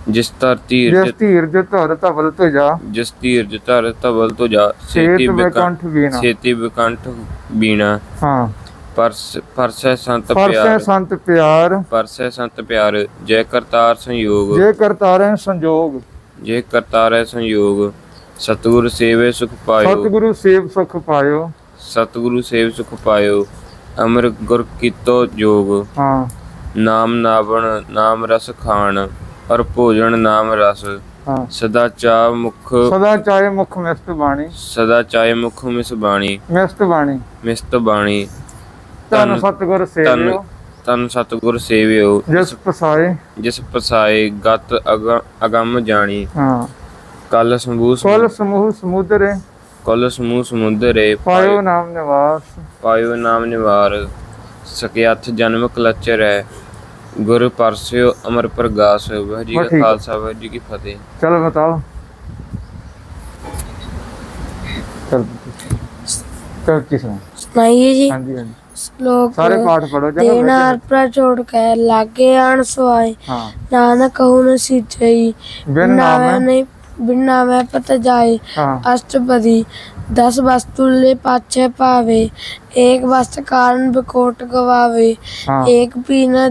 ਜਿਸ ਧਰਤੀ ਜਿਸ ਇਰਜ ਧੀਰ ਧਵਲ ਤੋਂ ਜਾ। ਜਿਸ ਧੀਰਜ ਧਰ ਧਵਲ ਤੋਂ ਜਾ ਛੇਤ ਬਿਕੰਠ ਵੀਣਾ ਛੇਤੀ ਬਿਕੰਠ ਬੀਣਾ। ਹਾਂ। ਪਰਸ ਪਰਸੈ ਸੰਤ ਪਰਸੇ ਪਿਆਰ। ਸੰਤ ਪਿਆਰ। ਪਰਸੈ ਸੰਤ ਪਿਆਰ। ਜੈ ਕਰਤਾਰ ਸੰਯੋਗ। ਜੇ ਕਰਤਾਰੇ ਸੰਜੋਗ ਜੇ ਕਰਤਾਰੈ ਸੰਯੋਗ। ਸਤਿਗੁਰ ਸੇਵੇ ਸੁਖ ਪਾਇਓ। ਸਤਿਗੁਰੂ ਸੇਵ ਸੁਖ ਪਾਇਓ। ਸਤਿਗੁਰੂ ਸੇਵ ਸੁਖ ਪਾਇਓ। ਅਮਰ ਗੁਰ ਕੀਤੋ ਜੋਗ। ਹਾਂ। ਨਾਮ ਨਾਵਣ ਨਾਮ ਰਸ ਖਾਣ ਔਰ ਭੋਜਨ ਨਾਮ ਰਸ। ਹਾਂ। ਸਦਾ ਚਾ ਮੁਖ ਸਦਾ ਚਾਹੇ ਮੁਖ ਮਿਸਤ ਬਾਣੀ। ਸਦਾ ਚਾਏ ਮੁਖ ਮਿਸ ਬਾਣੀ। ਮਿਸਤ ਬਾਣੀ। ਮਿਸਤ ਬਾਣੀ। ਤਨ ਧੰਨ- ਸਤਿਗੁਰ ਤਨ ਸੇਵਿਓ ਤਨ ਸਤਿਗੁਰ ਸੇਵਿਓ। ਜਿਸ ਪਸਾਏ। ਜਿਸ ਪਸਾਏ ਗਤ ਅਗ- ਅਗੰਮ ਜਾਣੀ। ਹਾਂ। ਕਲ ਸੰਭੂ ਕੁਲ ਸਮੂਹ ਸਮੁਦਰੇ। ਕਲ ਸਮੂਹ ਸਮੁੰਦਰੇ ਪਾਇਓ ਨਾਮ ਨਿਵਾਸ। ਪਾਇਓ ਨਾਮ ਨਿਵਾਰ। ਸਕਿਆਥ ਜਨਮ ਕਲਚਰ ਹੈ ਗੁਰ ਪਰਸਿਓ ਅਮਰ ਪ੍ਰਗਾਸ। ਵਾਹਿਗੁਰੂ ਜੀ ਬਸ ਕਾ ਠੀਕ। ਹੈ। ਖਾਲਸਾ ਵਾਹਿਗੁਰੂ ਜੀ ਕੀ ਫਤਿਹ। ਚਲ ਬਤਾਓ। ਚਲ। ਚਲ ਕਿਸ ਨੇ ਸੁਣਾਈਏ ਜੀ। ਹਾਂਜੀ ਹਾਂਜੀ। ਸ਼ਲੋਕ ਸਾਰੇ ਪਾਠ ਪੜੋ ਦੇਣਾ ਜਗ੍ਹਾ ਅਰਪਾ ਛੋੜ ਕੇ ਲਾਗੇ ਆਣ ਸਵਾਏ। ਹਾਂ। ਨਾਨਕ ਕਹੂ ਨ ਸਿਚਈ ਬਿਨ ਨਾਮੈ ਨਹੀਂ ਬਿਨਾ ਮੈਂ ਪਤ ਜਾਏ ਅਸ਼ਟਪਦੀ 10 ਵਸਤੂਲੇ ਪਾਛੇ ਪਾਵੇ ਏਕ ਵਸਤ ਕਾਰਨ ਬਕੋਟ ਗਵਾਵੇ ਹਾਂ। ਏਕ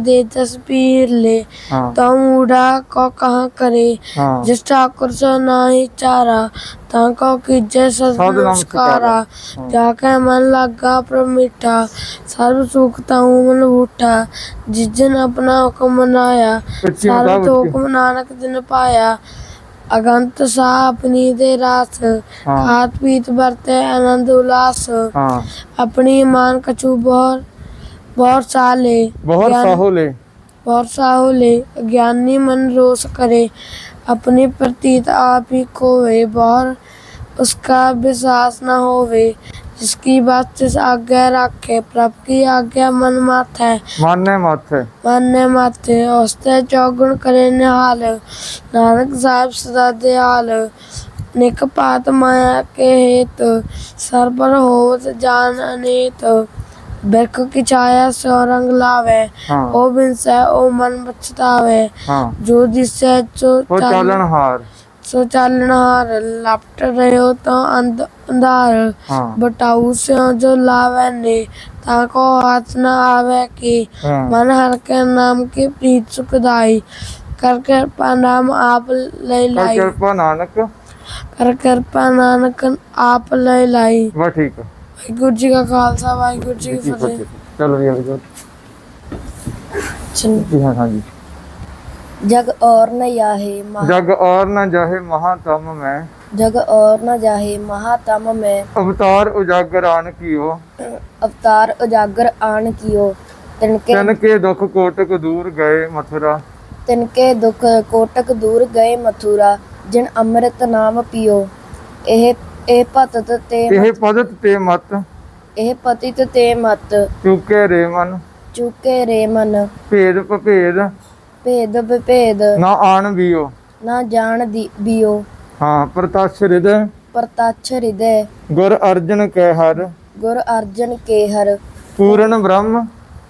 ਦੇ ਦਸ ਪੀਰ ਲੈ ਹਾਂ। ਤਉ ਕੋ ਕਹਾ ਕਰੇ ਜਿਸ ਠਾਕੁਰ ਸੋ ਨਾਹੀ ਚਾਰਾ ਤਾਂ ਕੋ ਕੀਜੈ ਸਦ ਸਦ ਜਾ ਕੇ ਮਨ ਲਾਗਾ ਪ੍ਰਭ ਮਿੱਠਾ ਸਰਬ ਸੁਖ ਤਾਉ ਮਨ ਉਠਾ ਜਿਸ ਆਪਣਾ ਹੁਕਮ ਮਨਾਇਆ ਵਿੱਚ ਹੀ ਸਰਬ ਵਿੱਚ। ਹੁਕਮ ਨਾਨਕ ਦਿਨ ਪਾਇਆ सा अपनी दे रास ਹਾਂ खात पीत बरते आनंद उल्लास ਹਾਂ अपनी मान कछु बहुत बहुत साले ਬਹੁਤ ज्ञान- ਸਾਹੋਲੇ बहुत साहुले ज्ञानी मन रोष करे अपनी प्रतीत आप ही खोवे बहुत उसका विश्वास न होवे जिसकी बात जिस आज्ञा रखे प्रभ की आज्ञा मन माथे ਮਾਨੇ ਮਾਥੇ मानने माथे औसते चौगुण करे निहाल नानक साहब सदा दयाल निक पात माया के हेत सर पर होत जान अनेत बिरख की छाया सो रंग लावे ਹਾਂ ओ बिनसे ओ मन बचतावे ਹਾਂ जो जिससे जो ਉਹ ਚਾਲਣ ਹਾਰ सो चालनहार लपट रहे हो तो अंध अंधार ਹਾਂ बटाऊ से जो लावे ने ताको हाथ न आवे की ਹਾਂ मन हर के नाम की प्रीत सुखदाई कर कृपा नाम आप ले ਕਰ लाई ਕਿਰਪਾ ਨਾਨਕ कर कृपा नानक आप ले लाई ਵਾ ਠੀਕ ਆ वाहिगुरु जी का खालसा वाहिगुरु जी ਜੀ की फतेह ਫਤਿਹ ਚਲੋ ਜੀ ਅਗਰ चलो। ਜੀ ਹਾਂ ਹਾਂਜੀ जग और न जाहे जग और न जाहे महातम में जग और न जाहे महातम में अवतार उजागर आन कियो अवतार उजागर आन कियो तिनके तिनके दुख कोटक दूर गए मथुरा तिनके दुख कोटक दूर गए मथुरा जिन अमृत नाम पियो ਇਹ ਇਹ ਪਤਤ ਤੇ ਇਹ ਪਤਤ ਤੇ ਮਤ ਇਹ ਪਤਿਤ ਤੇ ਮਤ ਚੁਕੇ ਰੇ ਮਨ ਚੁਕੇ ਰੇ ਮਨ ਭੇਦ ਭੇਦ ਭੇਦ ਵਿਭੇਦ। ਨਾ ਆਣ ਵੀਓ ਨਾ ਜਾਣ ਦੀ ਬਿਓ। ਹਾਂ ਪ੍ਰਤੱਛ ਹਿਰਦੈ। ਪ੍ਰਤੱਛ ਹਿਰਦੈ। ਗੁਰ ਅਰਜਨ ਕੈ ਹਰ। ਗੁਰ ਅਰਜਨ ਕੇ ਹਰ। ਪੂਰਨ ਬ੍ਰਹਮ।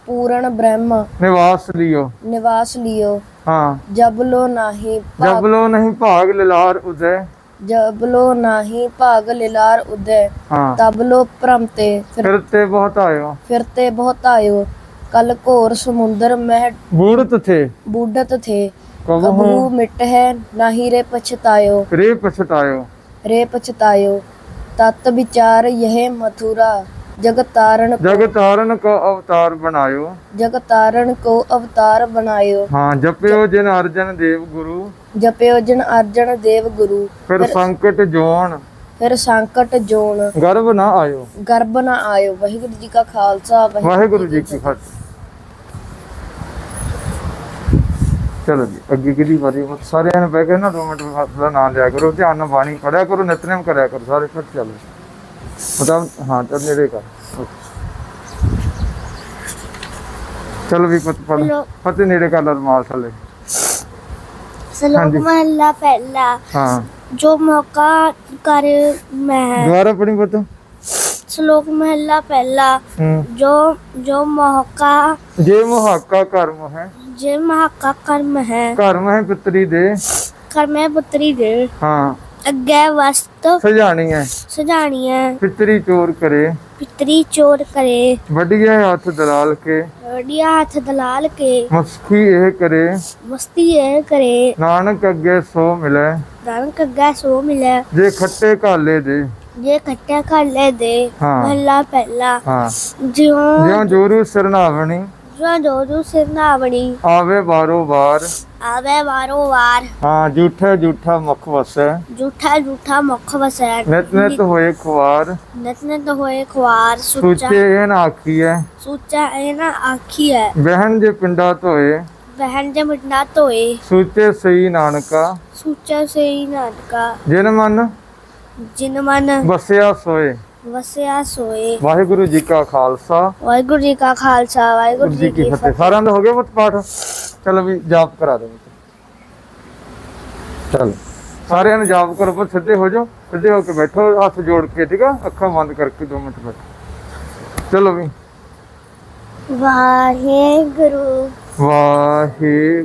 ਪੂਰਨ ਬ੍ਰਹਮ। ਨਿਵਾਸ ਲਿਓ। ਨਿਵਾਸ ਲਿਓ। ਹਾਂ। ਜਬਲੋ ਨਾਹੀ ਜਬ ਲੋ ਨਹੀਂ ਭਾਗ ਲਿਲਾਰ ਉਦੈ। ਜਬਲੋ ਨਾਹੀ ਭਾਗ ਲਿਲਾਰ ਉਦੈ। ਹਾਂ। ਤਬਲੋ ਭ੍ਰਮ ਤੇ। ਫਿਰ ਫਿਰ ਤੇ ਬਹੁਤ ਆਇਓ। ਫਿਰਤੇ ਬਹੁਤ ਆਇਓ। ਕਲ घोर ਸਮੁੰਦਰ ਮਹਿ बूढ़त थे बूढ़त थे कबहू मिट है नाही रे पछतायो रे पछतायो रे पछतायो तत् विचार यह मथुरा ਜਗਤਾਰਨ ਜਗਤਾਰਨ ਕੋ ਅਵਤਾਰ ਬਣਾਇਓ। ਜਗਤਾਰਨ ਕੋ ਅਵਤਾਰ ਬਣਾਇਓ। ਹਾਂ ਜਪਿਓ ਜਿਨ ਅਰਜਨ ਦੇਵ ਗੁਰੂ। ਜਪਿਓ ਜਨ ਅਰਜਨ ਦੇਵ ਗੁਰੂ। ਫਿਰ ਸੰਕਟ ਜੋਨ ਫਿਰ ਸੰਕਟ ਜੋਨ ਗਰਭ ਨਾ ਆਇਓ। ਗਰਭ ਨਾ ਆਇਓ। ਵਾਹਿਗੁਰੂ ਜੀ ਕਾ ਖਾਲਸਾ ਵਾਹਿਗੁਰੂ ਜੀ ਕੀ ਫਤਿਹ। ਚਲੋ ਜੀ ਅੱਗੇ ਕਿਹਦੀ ਵਾਰੀ ਹੈ? ਸਾਰਿਆਂ ਨੇ ਬਹਿ ਕੇ ਨਾ 2 ਮਿੰਟ ਹੱਥ ਦਾ ਨਾਮ ਲਿਆ ਕਰੋ ਧਿਆਨ ਨਾਲ ਬਾਣੀ ਪੜਿਆ ਕਰੋ ਨਿਤਨੇਮ ਕਰਿਆ ਕਰੋ ਸਾਰੇ ਫਿਰ ਚੱਲੋ ਮਤਲਬ ਹਾਂ ਚੱਲ ਨੇੜੇ ਕਰ ਚਲੋ ਵੀ ਪਤ ਪੜ ਫਤਿਹ ਨੇੜੇ ਕਰ ਲਾ ਰੁਮਾਲ ਥੱਲੇ। ਸ਼ਲੋਕ ਹਾਂਜੀ। ਮਹਲਾ ਪਹਿਲਾ। ਹਾਂ। ਜੋ ਮੌਕਾ ਕਰ ਮੈਂ ਦੁਬਾਰਾ ਪੜੀ ਪਤ? ਸ਼ਲੋਕ ਮਹਲਾ ਪਹਿਲਾ। ਹੂੰ। ਜੋ ਜੋ ਮੌਕਾ ਜੇ ਮੁਹਾਕਾ ਕਰਮ ਹੈ। ਜੇ ਮਹਾਕਾ ਕਰਮ ਹੈ। ਕਰਮ ਹੈ ਪਿਤਰੀ ਦੇ। ਕਰਮੈ ਪੁੱਤਰੀ ਦੇ। ਹਾਂ। ਅੱਗੇ ਵਸਤ ਸਜਾਣੀ ਹੈ। ਸਜਾਣੀ ਹੈ। ਪਿਤਰੀ ਚੋਰ ਕਰੇ। ਪਿਤਰੀ ਚੋਰ ਕਰੇ। ਵੱਡੀਆਂ ਹੱਥ ਦਲਾਲ ਕੇ। ਰੜੀਆ ਹੱਥ ਦਲਾਲ ਕੇ। ਮੁਸਕੀ ਇਹ ਕਰੇ। ਮਸਤੀ ਇਹ ਕਰੇ। ਨਾਨਕ ਅੱਗੇ ਸੋ ਮਿਲੇ। ਦਾਨ ਕੱਗਾ ਸੋ ਮਿਲੇ। ਜੇ ਖੱਟੇ ਕਾਲੇ ਦੇ। ਜੇ ਖੱਟਿਆ ਖਾਲੇ ਦੇ ਹਾਂ। ਮਹਲਾ ਪਹਿਲਾ। ਹਾਂ। ਜਿਉ ਜਿਉ ਜੋਰੂ ਸਰਨਾਵਣੀ ਜੋ ਜੋਦੂ ਸਿਰਨਾਵਣੀ ਆਵੇ ਬਾਰੋ ਬਾਰ ਆਵੇ ਵਾਰੋ ਵਾਰ। ਹਾਂ ਝੂਠਾ ਝੂਠਾ ਮੁਖ ਵਸੈ। ਝੂਠਾ ਝੂਠਾ ਮੁਖ ਵਸੈ। ਨਿਤ ਨਿਤ ਹੋਏ ਖੁਆਰ। ਨਿਤ ਨਿਤ ਹੋਏ ਖਵਾਰ ਸੁੱਚਾ ਸੂਚੇ ਇਹ ਨਾ ਆਖੀਐ। ਸੁੱਚਾ ਇਹ ਨਾ ਆਖੀ ਹੈ ਬਹਿਣ ਜੇ ਪਿੰਡਾ ਧੋਏ। ਬਹਿਣ ਦੇ ਮਿਟਣਾ ਧੋਏ। ਸੂਚੇ ਸਈ ਨਾਨਕਾ। ਸੁੱਚਾ ਸਈ ਨਾਨਕਾ। ਜਿਨ ਮਨ ਜਿਨ ਮਨ ਵਸਿਆ ਸੋਏ। ਵਸਿਆ ਸੋਏ। ਵਾਹਿਗੁਰੂ ਜੀ ਕਾ ਖਾਲਸਾ। ਵਾਹਿਗੁਰੂ ਜੀ ਕਾ ਖਾਲਸਾ ਵਾਹਿਗੁਰੂ ਜੀ ਕੀ ਫਤਿਹ। ਸਾਰਿਆਂ ਦਾ ਹੋ ਗਿਆ ਪੁੱਤ ਪਾਠ? ਚਲੋ ਵੀ ਜਾਪ ਕਰਾ ਦੇ ਚਲ। ਸਾਰਿਆਂ ਨੂੰ ਜਾਪ ਕਰੋ ਪੁੱਤ ਸਿੱਧੇ ਹੋ ਜਾਓ। ਸਿੱਧੇ ਹੋ ਕੇ ਬੈਠੋ ਹੱਥ ਜੋੜ ਕੇ ਠੀਕ ਆ? ਅੱਖਾਂ ਬੰਦ ਕਰਕੇ 2 ਮਿੰਟ ਬੈਠੋ। ਚਲੋ ਵੀ। ਵਾਹਿਗੁਰੂ। ਵਾਹਿ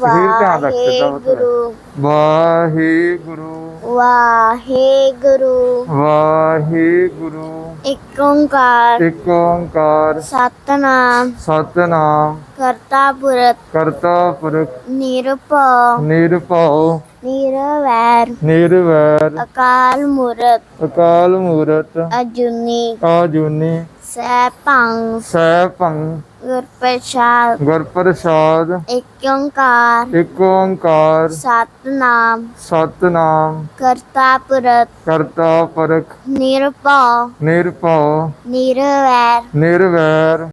ਸਰੀਰ ਧਿਆਨ ਰੱਖ ਸਿੱਧਾ ਵਾਹਿਗੁਰੂ ਵਾਹਿਗੁਰੂ। ਵਾਹਿਗੁਰੂ। ਵਾਹਿਗੁਰੂ। ਇੱਕ ਓੰਕਾਰ। ਇੱਕ ਓੰਕਾਰ। ਸਤਨਾਮ। ਸਤਨਾਮ। ਕਰਤਾ ਪੁਰਖ। ਕਰਤਾ ਪੁਰਖ। ਨਿਰਭਉ। ਨਿਰਭਉ। ਨਿਰਵੈਰ। ਨਿਰਵੈਰ। ਅਕਾਲ ਮੂਰਤ। ਅਕਾਲ ਮੂਰਤ। ਅਜੂਨੀ। ਆਜੂਨੀ ਸੈਭੰ। ਸੈਭੰ। ਗੁਰਪ੍ਰਸਾਦ। ਗੁਰ ਪ੍ਰਸਾਦ ਇੱਕ ਓੰਕਾਰ। ਇੱਕ ਓੰਕਾਰ। ਸਤਨਾਮ। ਸਤਨਾਮ। ਕਰਤਾ ਪੁਰਖ। ਕਰਤਾ ਪੁਰਖ। ਨਿਰਭਉ। ਨਿਰਭਉ। ਨਿਰਵੈਰ। ਨਿਰਵੈਰ।